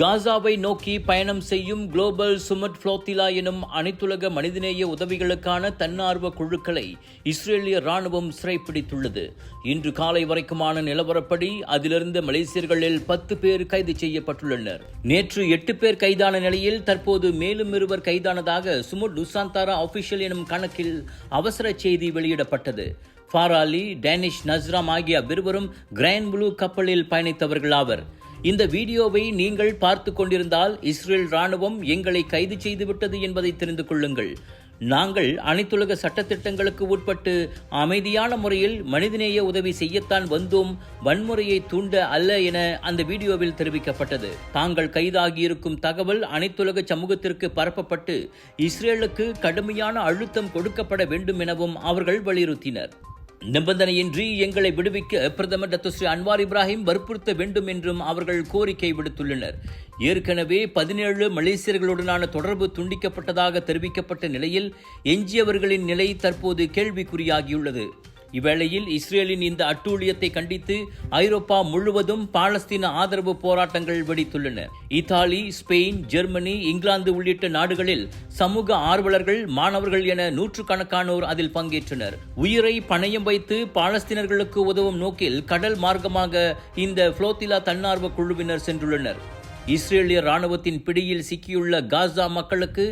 காசாவை நோக்கி பயணம் செய்யும் குளோபல் சுமட் ஃப்ளோத்திலா எனும் அனைத்துலக மனிதநேய உதவிகளுக்கான தன்னார்வ குழுக்களை இஸ்ரேலிய ராணுவம் சிறைப்பிடித்துள்ளது. இன்று காலை வரைக்குமான நிலவரப்படி அதிலிருந்த மலேசியர்களில் பத்து பேர் கைது செய்யப்பட்டுள்ளனர். நேற்று எட்டு பேர் கைதான நிலையில் தற்போது மேலும் இருவர் கைதானதாக சுமுட் லுசாந்தாரா அபிஷியல் எனும் கணக்கில் அவசர செய்தி வெளியிடப்பட்டது. ஃபாராலி டேனிஷ் நஸ்ராம் ஆகிய இருவரும் கிராண்ட் ப்ளூ கப்பலில் பயணித்தவர்கள் ஆவர். இந்த வீடியோவை நீங்கள் பார்த்து கொண்டிருந்தால் இஸ்ரேல் ராணுவம் எங்களை கைது செய்துவிட்டது என்பதை தெரிந்து கொள்ளுங்கள். நாங்கள் அனைத்துலக சட்டத்திட்டங்களுக்கு உட்பட்டு அமைதியான முறையில் மனிதநேய உதவி செய்யத்தான் வந்தோம் வன்முறையை தூண்ட அல்ல என அந்த வீடியோவில் தெரிவிக்கப்பட்டது. தாங்கள் கைதாகியிருக்கும் தகவல் அனைத்துலக சமூகத்திற்கு பரப்பப்பட்டு இஸ்ரேலுக்கு கடுமையான அழுத்தம் கொடுக்கப்பட வேண்டும் எனவும் அவர்கள் வலியுறுத்தினர். நிபந்தனையின்றி எங்களை விடுவிக்க பிரதமர் Datuk Seri Seri Anwar Ibrahim வற்புறுத்த வேண்டும் என்றும் அவர்கள் கோரிக்கை விடுத்துள்ளனர். ஏற்கனவே பதினேழு மலேசியர்களுடனான தொடர்பு துண்டிக்கப்பட்டதாக தெரிவிக்கப்பட்ட நிலையில் எஞ்சியவர்களின் நிலை தற்போது கேள்விக்குறியாகியுள்ளது. இவ்வேளையில் இஸ்ரேலின் இந்த அட்டூழியத்தை கண்டித்து ஐரோப்பா முழுவதும் பாலஸ்தீன ஆதரவு போராட்டங்கள் வெடித்துள்ளன. இத்தாலி ஸ்பெயின் ஜெர்மனி இங்கிலாந்து உள்ளிட்ட நாடுகளில் சமூக ஆர்வலர்கள் மாணவர்கள் என நூற்றுக்கணக்கானோர் அதில் பங்கேற்றனர். உயிரை பணயம் வைத்து பாலஸ்தீனர்களுக்கு உதவும் நோக்கில் கடல் மார்க்கமாக இந்த புளோத்திலா தன்னார்வ குழுவினர் சென்றுள்ளனர். இஸ்ரேலிய ராணுவத்தின் பிடியில் சிக்கியுள்ள காசா மக்களுக்கு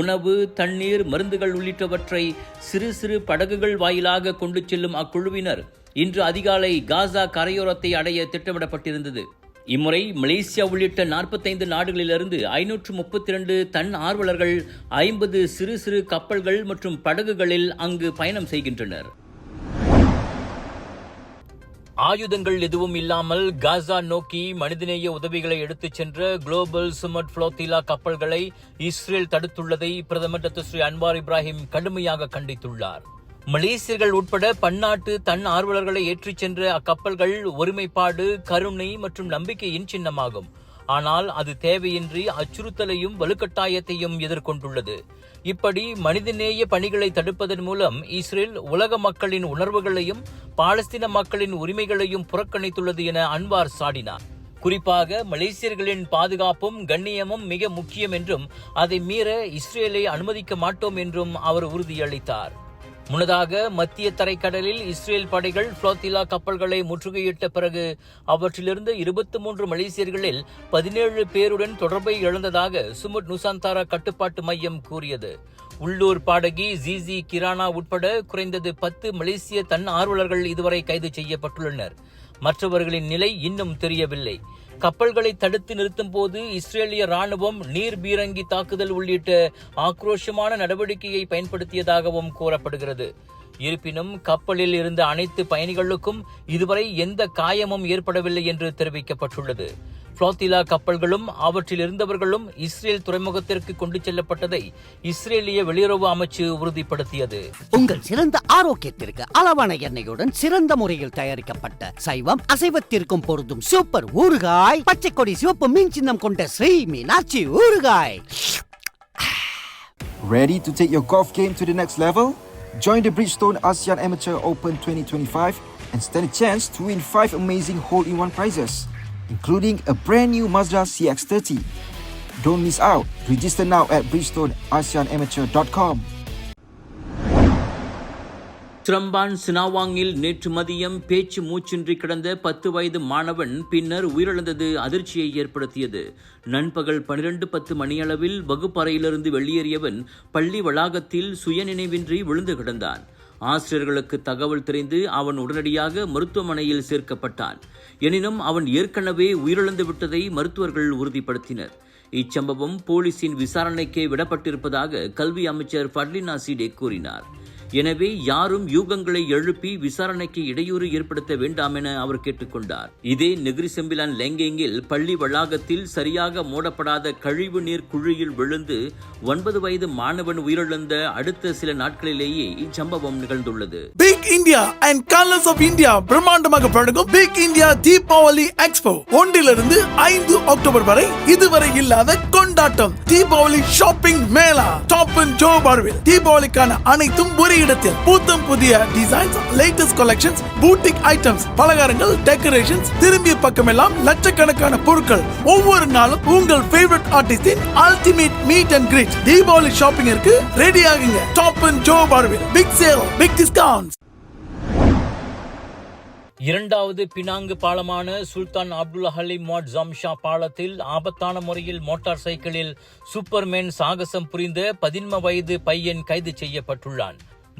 உணவு தண்ணீர் மருந்துகள் உள்ளிட்டவற்றை சிறு சிறு படகுகள் வாயிலாக கொண்டு செல்லும் அக்குழுவினர் இன்று அதிகாலை காசா கரையோரத்தை அடைய திட்டமிடப்பட்டிருந்தது. இம்முறை மலேசியா உள்ளிட்ட நாற்பத்தைந்து நாடுகளிலிருந்து ஐநூற்று முப்பத்தி ரெண்டு தன் ஆர்வலர்கள் ஐம்பது சிறு சிறு கப்பல்கள் மற்றும் படகுகளில் அங்கு பயணம் செய்கின்றனர். ஆயுதங்கள் எதுவும் இல்லாமல் காசா நோக்கி மனிதநேய உதவிகளை எடுத்துச் சென்ற குளோபல் சுமட் புளோத்திலா கப்பல்களை இஸ்ரேல் தடுத்துள்ளதை பிரதமர் டாக்டர் ஸ்ரீ அன்வார் இப்ராஹிம் கடுமையாக கண்டித்துள்ளார். மலேசியர்கள் உட்பட பன்னாட்டு தன் ஆர்வலர்களை ஏற்றிச் சென்ற அக்கப்பல்கள் ஒருமைப்பாடு கருணை மற்றும் நம்பிக்கையின் சின்னமாகும். ஆனால் அது தேவையின்றி அச்சுறுத்தலையும் வலுக்கட்டாயத்தையும் எதிர்கொண்டுள்ளது. இப்படி மனிதநேய பணிகளை தடுப்பதன் மூலம் இஸ்ரேல் உலக மக்களின் உணர்வுகளையும் பாலஸ்தீன மக்களின் உரிமைகளையும் புறக்கணித்துள்ளது என அன்வார் சாடினார். குறிப்பாக மலேசியர்களின் பாதுகாப்பும் கண்ணியமும் மிக முக்கியம் என்றும் அதை மீற இஸ்ரேலை அனுமதிக்க மாட்டோம் என்றும் அவர் உறுதியளித்தார். முன்னதாக மத்திய தரைக்கடலில் இஸ்ரேல் படைகள் புளோத்திலா கப்பல்களை முற்றுகையிட்ட பிறகு அவற்றிலிருந்து இருபத்தி மூன்று மலேசியர்களில் பதினேழு பேருடன் தொடர்பை இழந்ததாக சுமுட் நுசாந்தாரா கட்டுப்பாட்டு மையம் கூறியது. உள்ளூர் பாடகி ஜிஜி கிரானா உட்பட குறைந்தது பத்து மலேசிய தன் ஆர்வலர்கள் இதுவரை கைது செய்யப்பட்டுள்ளனர். மற்றவர்களின் நிலை இன்னும் தெரியவில்லை. கப்பல்களை தடுத்து நிறுத்தும் போது இஸ்ரேலிய ராணுவம் நீர் பீரங்கி தாக்குதல் உள்ளிட்ட ஆக்ரோஷமான நடவடிக்கையை பயன்படுத்தியதாகவும் கூறப்படுகிறது. இருப்பினும் கப்பலில் இருந்த அனைத்து பயணிகளுக்கும் இதுவரை எந்த காயமும் ஏற்படவில்லை என்று தெரிவிக்கப்பட்டுள்ளது. புளோத்திலா கப்பல்களும் அவற்றில் இருந்தவர்களும் இஸ்ரேல் துறைமுகத்திற்கு கொண்டு செல்லப்பட்டதை இஸ்ரேலிய வெளியுறவு அமைச்சு உறுதிப்படுத்தியது. உங்கள் சிறந்த ஆரோக்கியத்திற்கு அளவான எண்ணெயுடன் சிறந்த முறையில் தயாரிக்கப்பட்ட சைவம் அசைவத்திற்கும் பொருந்தும் சூப்பர் ஊறுகாய் பச்சை கொடி சிவப்பு மீன் சின்னம் கொண்ட ஸ்ரீ மீனாட்சி ஊறுகாய். Ready to take your golf game to the next level? Join the Bridgestone ASEAN Amateur Open 2025 and stand a chance to win 5 amazing hole-in-one prizes, including a brand new Mazda CX-30. Don't miss out. Register now at bridgestoneaseanamateur.com. Seremban சினாவாங்கில் நேற்று மதியம் பேச்சு மூச்சின்றி கிடந்த பத்து வயது மாணவன் பின்னர் உயிரிழந்தது அதிர்ச்சியை ஏற்படுத்தியது நண்பகல் பனிரெண்டு பத்து மணியளவில் வகுப்பறையிலிருந்து வெளியேறியவன் பள்ளி வளாகத்தில் சுயநினைவின்றி விழுந்து கிடந்தான் ஆசிரியர்களுக்கு தகவல் தெரிந்து அவன் உடனடியாக மருத்துவமனையில் சேர்க்கப்பட்டான். எனினும் அவன் ஏற்கனவே உயிரிழந்து விட்டதை மருத்துவர்கள் உறுதிப்படுத்தினர். இச்சம்பவம் போலீசின் விசாரணைக்கே விடப்பட்டிருப்பதாக கல்வி அமைச்சர் ஃபட்லினா சீடே கூறினார். எனவே யாரும் யூகங்களை எழுப்பி விசாரணைக்கு இடையூறு ஏற்படுத்த வேண்டாம் என அவர் கேட்டுக்கொண்டார். இதே நெகிரி செம்பிலான் லெங்கேங்கில் பள்ளி வளாகத்தில் சரியாக மூடப்படாத கழிவு நீர் குழியில் விழுந்து ஒன்பது வயது மாணவன் உயிரிழந்த அடுத்த சில நாட்களிலேயே இச்சம்பவம் நிகழ்ந்துள்ளது. Big India and Colours of India பிரம்மாண்டமாக பழகும் பிக் இந்தியா தீபாவளி எக்ஸ்போ ஒன்றிலிருந்து ஐந்து அக்டோபர் வரை இதுவரை இல்லாத கொண்டு கொண்டாட்டம் Diwali shopping mela. Top and Joe பார்வில் தீபாவளிக்கான அனைத்தும் ஒரே இடத்தில். புத்தம் புதிய designs latest collections boutique items பலகாரங்கள் டெக்கரேஷன்ஸ் திரும்பிய பக்கமெல்லாம் லட்சக்கணக்கான பொருட்கள். ஒவ்வொரு நாளும் உங்கள் favourite ஆர்டிஸ்டின் ultimate meet and greet Diwali ஷாப்பிங்கிற்கு ready ஆகுங்க. டாப் அண்ட் ஜோ பார்வில் பிக் சேல் பிக் டிஸ்கவுண்ட்ஸ் இரண்டாவது பினாங்கு பாலமான சுல்தான் அப்துல் ஹலீம் மோட் ஜம்ஷா பாலத்தில் ஆபத்தான முறையில் மோட்டார் சைக்கிளில் சூப்பர்மேன் சாகசம் புரிந்த பதின்ம வயது பையன் கைது செய்யப்பட்டுள்ளான்.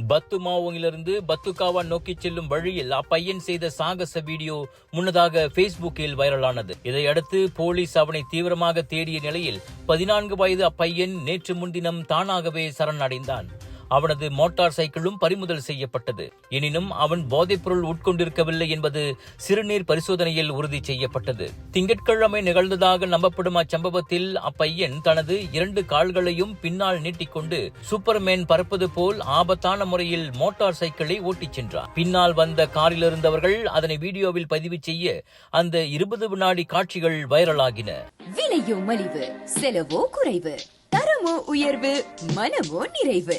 பத்து மாவோங்கிலிருந்து பத்துக்காவா நோக்கி செல்லும் வழியில் அப்பையன் செய்த சாகச வீடியோ முன்னதாக பேஸ்புக்கில் வைரலானது. இதையடுத்து போலீஸ் அவனை தீவிரமாக தேடிய நிலையில் பதினான்கு வயது அப்பையன் நேற்று முன்தினம் தானாகவே சரணடைந்தான். அவனது மோட்டார் சைக்கிளும் பறிமுதல் செய்யப்பட்டது. எனினும் அவன் போதைப்பொருள் உட்கொண்டிருக்கவில்லை என்பது சிறுநீர் பரிசோதனையில் உறுதி செய்யப்பட்டது. திங்கட்கிழமை நிகழ்ந்ததாக நம்பப்படும் அச்சம்பவத்தில் அப்பையன் தனது இரண்டு கால்களையும் பின்னால் நீட்டிக்கொண்டு சூப்பர்மேன் பறப்பது போல் ஆபத்தான முறையில் மோட்டார் சைக்கிளை ஓட்டிச் சென்றார் பின்னால் வந்த காரில் இருந்தவர்கள் அதனை வீடியோவில் பதிவு செய்ய அந்த இருபது வினாடி காட்சிகள் வைரலாகின. விலையோ மலிவு செலவோ குறைவு தரமோ உயர்வு மனமோ நிறைவு.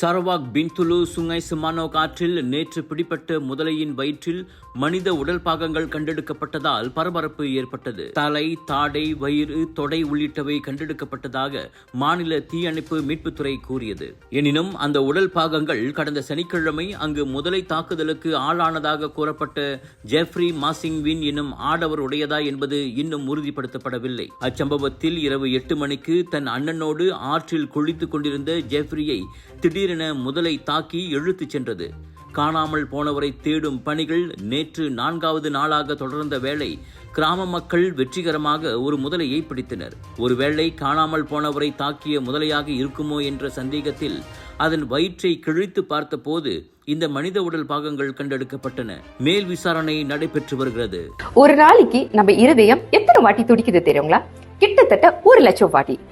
சரவாக் பின்துலு சுங்கை சுமானோ காற்றில் நேற்று பிடிப்பட்ட முதலையின் வயிற்றில் மனித உடல் பாகங்கள் கண்டெடுக்கப்பட்டதால் பரபரப்பு ஏற்பட்டது. தலை தாடை வயிறு தொடை உள்ளிட்டவை கண்டெடுக்கப்பட்டதாக மாநில தீயணைப்பு மீட்புத்துறை கூறியது. எனினும் அந்த உடல் பாகங்கள் கடந்த சனிக்கிழமை அங்கு முதலை தாக்குதலுக்கு ஆளானதாக கூறப்பட்ட ஜெஃப்ரி மாசிங்வின் என்னும் ஆடவர் உடையதா என்பது இன்னும் உறுதிப்படுத்தப்படவில்லை. அச்சம்பவத்தில் இரவு எட்டு மணிக்கு தன் அண்ணனோடு ஆற்றில் குளித்துக் கொண்டிருந்த ஜெஃப்ரியை திடீரென முதலை தாக்கி இழுத்துச் சென்றது. காணாமல் போனவரை தேடும் பணிகள் நேற்று நான்காவது நாளாக தொடர்ந்த வேளை கிராம மக்கள் வெற்றிகரமாக ஒரு முதலையை பிடித்தனர். ஒருவேளை காணாமல் போனவரை தாக்கிய முதலையாக இருக்குமோ என்ற சந்தேகத்தில் அதன் வயிற்றை கிழித்து பார்த்தபோது இந்த மனித உடல் பாகங்கள் கண்டெடுக்கப்பட்டன. மேல் விசாரணை நடைபெற்று வருகிறது. ஒரு நாளைக்கு நம்ம இருதயம் எத்தனை வாட்டி துடிக்குது தெரியுங்களா? கிட்டத்தட்ட ஒரு லட்சம் வாட்டி.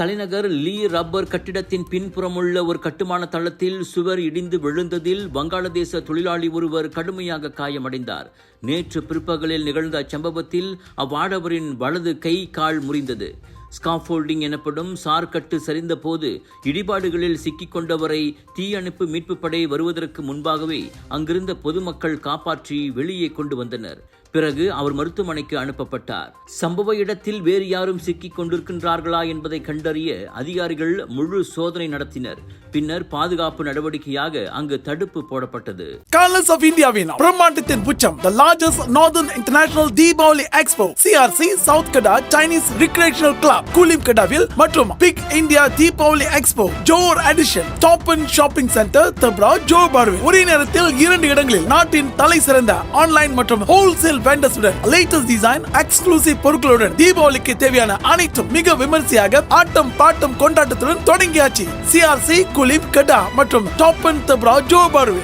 தலைநகர் லீ ரப்பர் கட்டிடத்தின் பின்புறமுள்ள ஒரு கட்டுமான தளத்தில் சுவர் இடிந்து விழுந்ததில் வங்காளதேச தொழிலாளி ஒருவர் கடுமையாக காயமடைந்தார். நேற்று பிற்பகலில் நிகழ்ந்த அச்சம்பவத்தில் அவ்வாடவரின் வலது கை கால் முறிந்தது. ஸ்காஃபோல்டிங் எனப்படும் சார்கட்டு சரிந்த போது இடிபாடுகளில் சிக்கிக் கொண்டவரை தீயணைப்பு மீட்புப் படை வருவதற்கு முன்பாகவே அங்கிருந்த பொதுமக்கள் காப்பாற்றி வெளியே கொண்டு வந்தனர். பிறகு அவர் மருத்துவமனைக்கு அனுப்பப்பட்டார். சம்பவ இடத்தில் வேறு யாரும் சிக்கிக் கொண்டிருக்கின்றார்களா என்பதை கண்டறிய அதிகாரிகள் முழு சோதனை நடத்தினர். பின்னர் பாதுகாப்பு நடவடிக்கையாக அங்கு தடுப்பு போடப்பட்டது. கலர்ஸ் ஆஃப் இந்தியாவின் பிரம்மாண்டத்தின் உச்சம். The largest northern international Diwali expo CRC South Kedah Chinese recreational club Kulim கடாவில் மற்றும் big India Deepavali expo Jor edition Top and shopping centre தப்ரா ஜோ பார்வில் ஒரே நேரத்தில் இரண்டு இடங்களில் நாட்டின் தலை சிறந்த ஆன்லைன் மற்றும் ஹோல்சேல் வெண்டர்ஸுடன் லேட்டஸ்ட் டிசைன் எக்ஸ்க்ளூசிவ் பொருட்களுடன் தீபாவளிக்கு தேவையான அனைத்தும் மிக விமர்சையாக ஆட்டம் பாட்டம் கொண்டாட்டத்துடன் தொடங்கியாச்சு. சிஆர்சி குலீப் கடா மற்றும் டாப் அண்ட் தப்ரா ஜோ பார்வில்